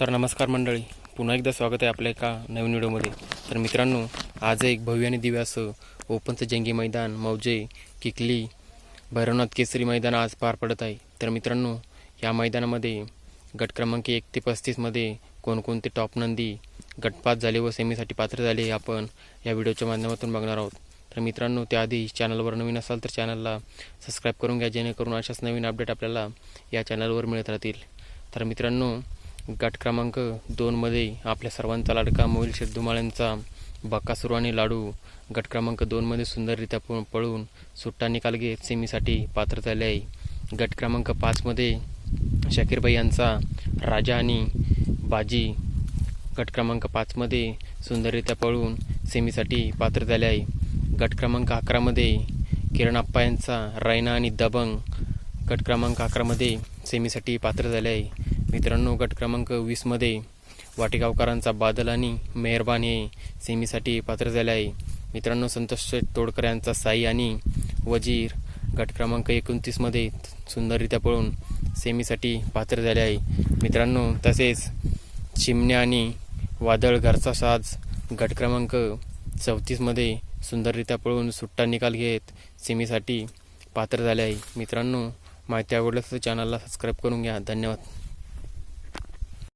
तर नमस्कार मंडळी. पुन्हा एकदा स्वागत आहे आपल्या एका नवीन व्हिडिओमध्ये. तर मित्रांनो आज एक भव्य आणि दिव्य असं ओपनचं जंगी मैदान मौजे किकली भैरवनाथ केसरी मैदान आज पार पडत आहे. तर मित्रांनो या मैदानामध्ये गट क्रमांक एक ते पस्तीसमध्ये कोणकोणते टॉप नंदी गटपात झाले व सेमीसाठी पात्र झाले हे आपण या व्हिडिओच्या माध्यमातून बघणार आहोत. तर मित्रांनो त्याआधी चॅनलवर नवीन असाल तर चॅनलला सबस्क्राईब करून घ्या जेणेकरून अशाच नवीन अपडेट आपल्याला या चॅनलवर मिळत राहतील. तर मित्रांनो गट क्रमांक दोनमध्ये आपल्या सर्वांचा लाडका मोहिल शेठ धुमाळ्यांचा बक्कासुरू आणि लाडू. गट क्रमांक दोनमध्ये सुंदररित्या पळून सुट्टा निकाल घेत सेमीसाठी पात्र झाले आहे. गट क्रमांक पाचमध्ये शाकीरबाई यांचा राजा आणि बाजी. गट क्रमांक पाचमध्ये सुंदररित्या पळून सेमीसाठी पात्र झाले आहे. गट क्रमांक अकरामध्ये किरण आप्पा यांचा रायना आणि दबंग. गट क्रमांक अकरामध्ये सेमीसाठी पात्र झाले आहे. मित्रांनो गट क्रमांक वीसमध्ये वाटेगावकरांचा बादल आणि मेहरबान हे सेमीसाठी पात्र झाले आहे. मित्रांनो संतोष शेठ तोडकर यांचा साई आणि वजीर गट क्रमांक एकोणतीसमध्ये सुंदररित्या पळून सेमीसाठी पात्र झाले आहे. मित्रांनो तसेच चिमण्या आणि वादळ घरचा साज गट क्रमांक चौतीसमध्ये सुंदररित्या पळून सुट्टा निकाल घेत सेमीसाठी पात्र झाले आहे. मित्रांनो माहिती आवडल्यास चॅनलला सबस्क्राईब करून घ्या. धन्यवाद.